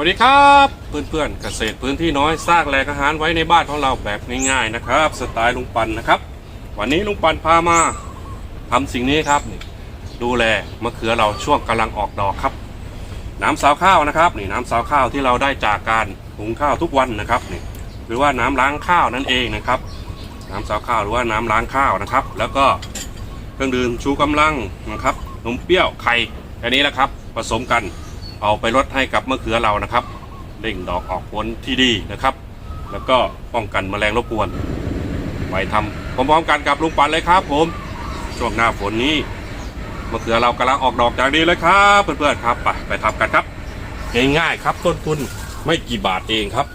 วัสดีครับเพื่อนๆเกษตรพื้นที่น้อยสร้างแหล่งอาหารไว้ในบ้านของเราแบบง่ายๆนะครับ สไตล์ลุงปันนะครับ วันนี้ลุงปันพามาทำสิ่งนี้ครับนี่ดูแลมะเขือเราช่วงกำลังออกดอกครับ น้ำสาวข้าวนะครับนี่น้ำสาวข้าวที่เราได้จากการหุงข้าวทุกวันนะครับนี่หรือว่าน้ำล้างข้าวนั่นเองนะครับ น้ำสาวข้าวหรือว่าน้ำล้างข้าวนะครับ แล้วก็เครื่องดื่มชูกำลังนะครับนมเปรี้ยวไข่อันนี้แหละครับผสมกัน เอาไปลดให้กับมะเขือเรานะครับเร่งดอกออกผลที่ดีนะครับ แล้วก็ป้องกันแมลงรบกวน ไปทำพร้อมๆกันกับลุงปันเลยครับ ผมช่วงหน้าฝนนี้มะเขือเรากำลังออกดอกอย่างดีเลยครับเพื่อนๆครับไปไปทำกันครับง่ายๆครับต้นทุนไม่กี่บาทเองครับ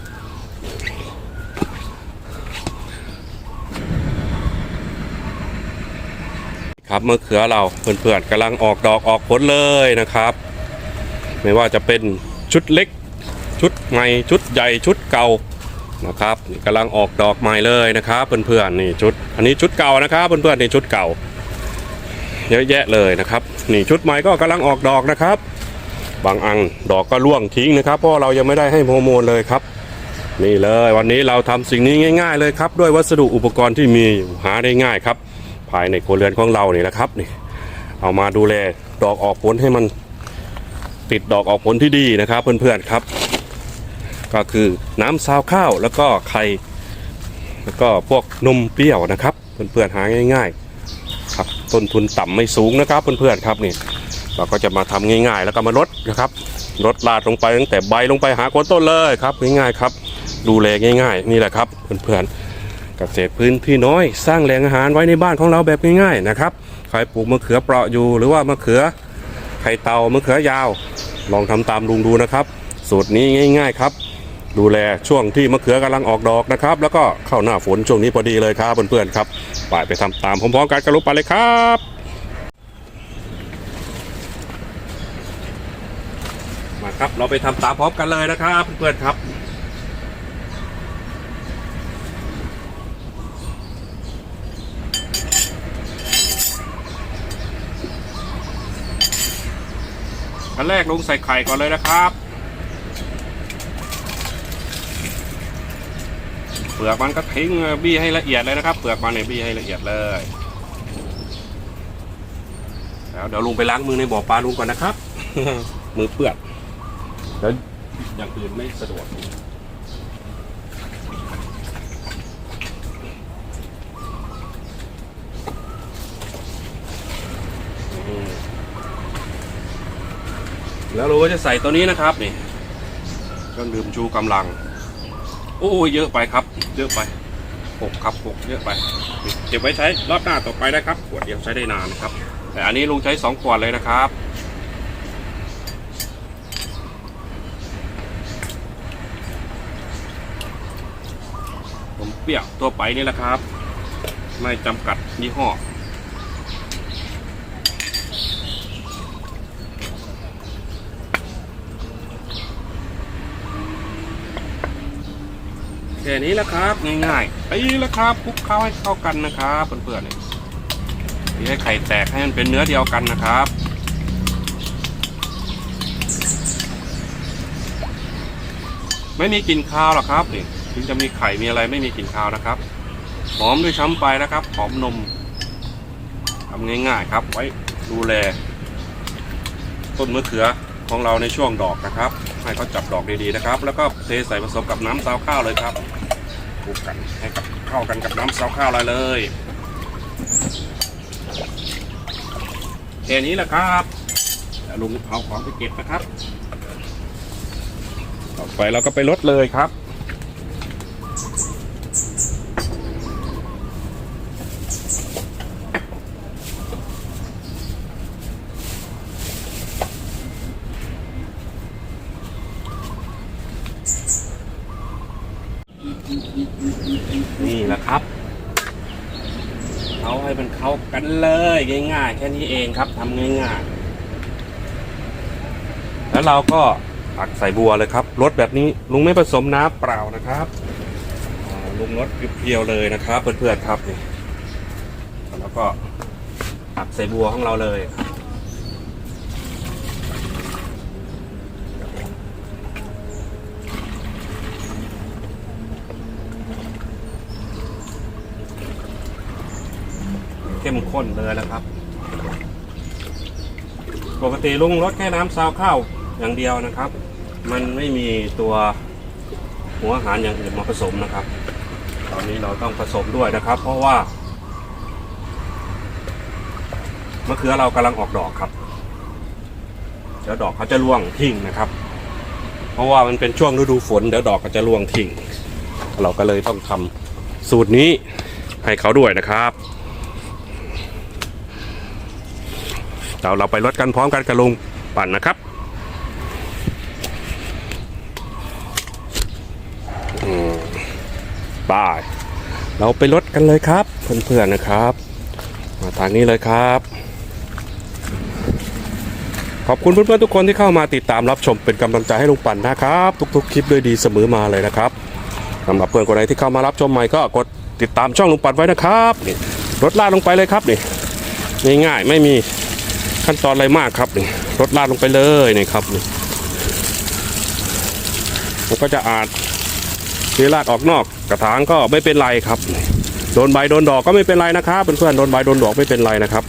ครับมะเขือเราเพื่อนๆกำลังออกดอกออกผลเลยนะครับ ไม่ว่าจะเป็นชุดเล็ก ชุดใหม่ชุดใหญ่ชุดเก่านะครับกำลังออกดอกใหม่เลยนะครับเพื่อนๆนี่ชุด อันนี้ชุดเก่านะครับเพื่อนๆนี่ชุดเก่าเยอะแยะเลยนะครับนี่ชุดใหม่ก็กำลังออกดอกนะครับ บางอังดอกก็ร่วงทิ้งนะครับ เพราะเรายังไม่ได้ให้ฮอร์โมนเลยครับ นี่เลยวันนี้เราทำสิ่งนี้ง่าย ๆ เลยครับ ด้วยวัสดุอุปกรณ์ที่มีหาได้ง่ายครับ ภายในครัวเรือนของเราเนี่นะครับนี่เอามาดูแลดอกออกผลให้มัน ติดดอกออกผลที่ดีนะครับเพื่อนๆครับ ก็คือน้ำซาวข้าวแล้วก็ไข่แล้วก็พวกนมเปรี้ยวนะครับเพื่อนๆหาง่าย ๆ ครับต้นทุนต่ำไม่สูงนะครับเพื่อนๆครับนี่เราก็จะมาทำง่าย ๆ แล้วก็มาลดนะครับลดลาดลงไปตั้งแต่ใบลงไปหาโคนต้นเลยครับง่ายๆครับ ดูแลง่าย ๆ นี่แหละครับเพื่อนๆเกษตรพื้นที่น้อย สร้างแหล่งอาหารไว้ในบ้านของเราแบบง่ายๆนะครับใครปลูกมะเขือเปราะอยู่หรือว่ามะเขือ ไข่เตามะเขือยาว ลองทำตามลุงดูนะครับ สูตรนี้ง่าย ๆ ครับ ดูแลช่วงที่มะเขือกำลังออกดอกนะครับ แล้วก็เข้าหน้าฝนช่วงนี้พอดีเลยครับเพื่อนๆครับไปไปทำตามพร้อมๆกันกระลุกไปเลยครับมาครับเราไปทำตามพร้อมกันเลยนะครับเพื่อนๆครับ อันแรกลงใส่ไข่ก่อนเลยนะครับ เปลือกมันก็ทิ้งบี้ให้ละเอียดเลยนะครับ เปลือกมันเนี่ยบี้ให้ละเอียดเลยแล้วเดี๋ยวลุงไปล้างมือในบ่อปลาลุงก่อนนะครับ มือเปื้อนแล้วอย่างอื่นไม่สะดวกอืม แล้วเราก็จะใส่ตัวนี้นะครับนี่เครื่องดื่มชูกำลัง โอ้เยอะไปครับ เยอะไปหกครับหกเยอะไปเก็บไว้ใช้รอบหน้าต่อไปได้ครับขวดเดียวใช้ได้นานนะครับ แต่อันนี้ลุงใช้สองขวดเลยนะครับผมเปียวตัวไปนี่แหละครับ ไม่จำกัดยี่ห้อ แค่นี้แหละครับง่ายๆตีแล้วครับคลุกเข้าให้เข้ากันนะครับเพื่อนๆเนี่ยตีให้ไข่แตกให้มันเป็นเนื้อเดียวกันนะครับไม่มีกลิ่นคาวหรอกครับนี่ถึงจะมีไข่มีอะไรไม่มีกลิ่นคาวนะครับ หอมด้วยช้ำไปนะครับ หอมนมทำง่ายๆครับ ไว้ดูแล ต้นมะเขือ ของเราในช่วงดอกนะครับ ให้เขาจับดอกดีๆนะครับ แล้วก็เทใส่ผสมกับน้ำซาวข้าวเลยครับคลุกกันให้กับเข้ากันกับน้ำซาวข้าวเลยเลยแค่นี้แหละครับเดี๋ยวลุงเอาของไปเก็บนะครับต่อไปเราก็ไปลดเลยครับ นี่แหละครับ เข้ากันเลยง่ายๆแค่นี้เองครับทำง่ายๆ แล้วเราก็ตักใส่บัวเลยครับรสแบบนี้ลุงไม่ผสมน้ำเปล่านะครับลุงรสเพียวๆเลยนะครับเพื่อนๆครับนี่แล้วก็ตักใส่บัวของเราเลย เข้มข้นเลยนะครับ ปกติลุงรสแค่น้ำซาวข้าวอย่างเดียวนะครับ มันไม่มีตัวหัวอาหารอย่างอื่นมาผสมนะครับ ตอนนี้เราต้องผสมด้วยนะครับ เพราะว่ามะเขือเรากำลังออกดอกครับเดี๋ยวดอกเขาจะร่วงทิ้งนะครับ เพราะว่ามันเป็นช่วงฤดูฝนเดี๋ยวดอกก็จะร่วงทิ้งเราก็เลยต้องทำสูตรนี้ให้เขาด้วยนะครับ เดี๋ยวเราไปลดกันพร้อมกันกับลุงปั่นนะครับอืมไป้ายเราไปลดกันเลยครับ เพื่อนๆนะครับ มาทางนี้เลยครับ ขอบคุณเพื่อนๆทุกคนที่เข้ามาติดตามรับชมเป็นกำลังใจให้ลุงปั่นนะครับ ทุก ๆ คลิปด้วยดีเสมอมาเลยนะครับสำหรับเพื่อนคนไหนที่เข้ามารับชมใหม่ก็กดติดตามช่องลุงปั่นไว้นะครับนี่ลดลาดลงไปเลยครับนี่ง่ายๆไม่มี ขั้นตอนอะไรมากครับนี่ลดลาดลงไปเลยนี่ครับนี่มันก็จะอาจเทลาดออกนอกกระถางก็ไม่เป็นไรครับ โดนใบโดนดอกก็ไม่เป็นไรนะครับเพื่อนๆโดนใบโดนดอกไม่เป็นไรนะครับ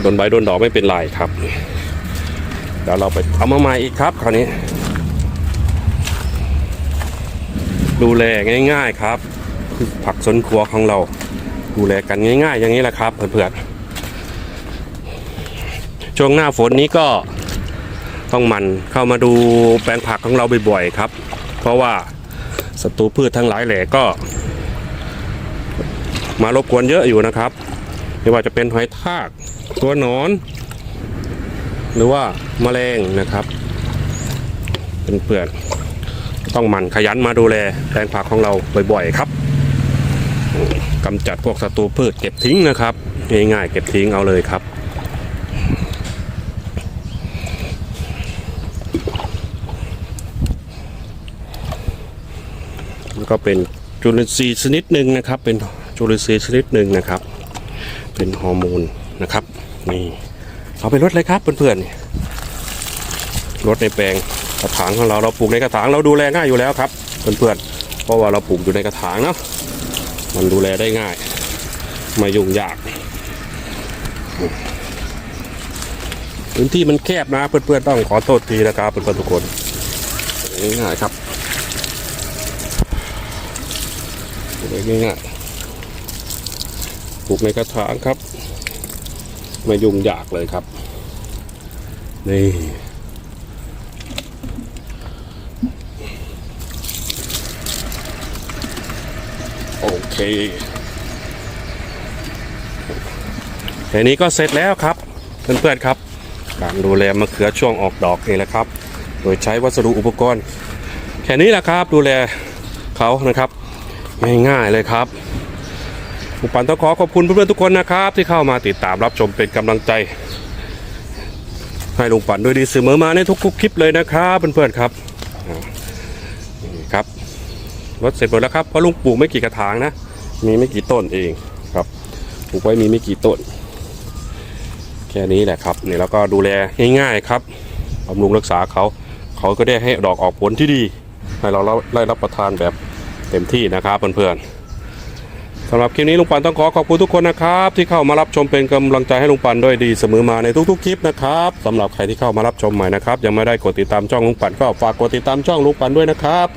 โดนใบโดนดอกไม่เป็นไรครับเดี๋ยวเราไปเอามาใหม่อีกครับคราวนี้ ดูแลง่าย ๆครับคือผักสนครัวของเรา ดูแลกันง่ายๆ อย่างนี้แหละครับเพื่อนๆช่วงหน้าฝนนี้ก็ต้องมันเข้ามาดูแปลงผักของเราบ่อยๆครับ เพราะว่าศัตรูพืชทั้งหลายแหล่ก็ มารบกวนเยอะอยู่นะครับ ไม่ว่าจะเป็นหอยทากตัวหนอน หรือว่าแมลงนะครับเป็นเพื่อนๆต้องหมั่นขยันมาดูแลแปลงผักของเราบ่อยๆครับ กำจัดพวกศัตรูพืชเก็บทิ้งนะครับง่ายๆเก็บทิ้งเอาเลยครับแล้วก็เป็นจุลินทรีย์ชนิดหนึ่งนะครับ เป็นจุลินทรีย์ชนิดหนึ่งนะครับ เป็นฮอร์โมนนะครับนี่เอาไปลดเลยครับเพื่อนๆลดในแปลงกระถางของเราเราปลูกในกระถางเราดูแลง่ายอยู่แล้วครับเพื่อนๆเพราะว่าเราปลูกอยู่ในกระถางเนาะ มันดูแลได้ง่าย ไม่ยุ่งยาก พื้นที่มันแคบนะ เพื่อนๆต้องขอโทษทีนะครับเพื่อนๆทุกคนง่ายครับง่ายๆปลูกในกระถางครับ ไม่ยุ่งยากเลยครับ นี่ เคแค่นี้ก็เสร็จแล้วครับ เพื่อนๆครับ การดูแลมะเขือช่วงออกดอกนี่แหละครับ โดยใช้วัสดุอุปกรณ์ แค่นี้แหละครับดูแลเขานะครับง่ายๆเลยครับผมปันต้องขอขอบคุณเพื่อนๆทุกคนนะครับ ที่เข้ามาติดตามรับชมเป็นกำลังใจ ให้ลุงปันด้วยดีเสมอมาในทุกๆคลิปเลยนะครับเพื่อนๆครับ รถเสร็จหมดแล้วครับเพราะลุงปลูกไม่กี่กระถางนะ มีไม่กี่ต้นเองครับปลูกไว้มีไม่กี่ต้น แค่นี้แหละครับนี่แล้วก็ดูแลง่ายๆครับบำรุงรักษาเขาเขาก็ได้ให้ดอกออกผลที่ดี ให้เราได้รับประทานแบบเต็มที่นะครับเพื่อนๆสำหรับคลิปนี้ลุงปันต้องขอขอบคุณทุกคนนะครับ ที่เข้ามารับชมเป็นกำลังใจให้ลุงปันด้วยดีเสมอมาในทุกๆคลิปนะครับสำหรับใครที่เข้ามารับชมใหม่นะครับยังไม่ได้กดติดตามช่องลุงปันก็ฝากกดติดตามช่องลุงปันด้วยนะครับ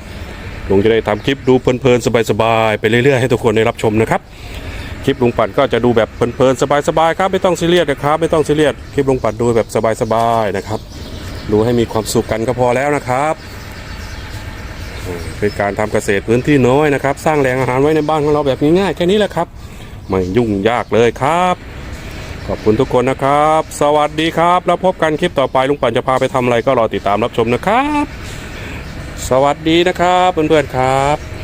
ลุงจะได้ทำคลิปดูเพลินๆสบายๆไปเรื่อยๆให้ทุกคนได้รับชมนะครับคลิปลุงปันก็จะดูแบบเพลินๆสบายๆครับไม่ต้องซีเรียสนะครับไม่ต้องซีเรียสคลิปลุงปันดูแบบสบายๆนะครับดูให้มีความสุขกันก็พอแล้วนะครับ เป็นการทำเกษตรพื้นที่น้อยนะครับ สร้างแหล่งอาหารไว้ในบ้านของเราแบบง่ายๆแค่นี้แหละครับ ไม่ยุ่งยากเลยครับ ขอบคุณทุกคนนะครับ สวัสดีครับ แล้วพบกันคลิปต่อไปลุงปั่นจะพาไปทำอะไรก็รอติดตามรับชมนะครับ สวัสดีนะครับเพื่อนๆครับ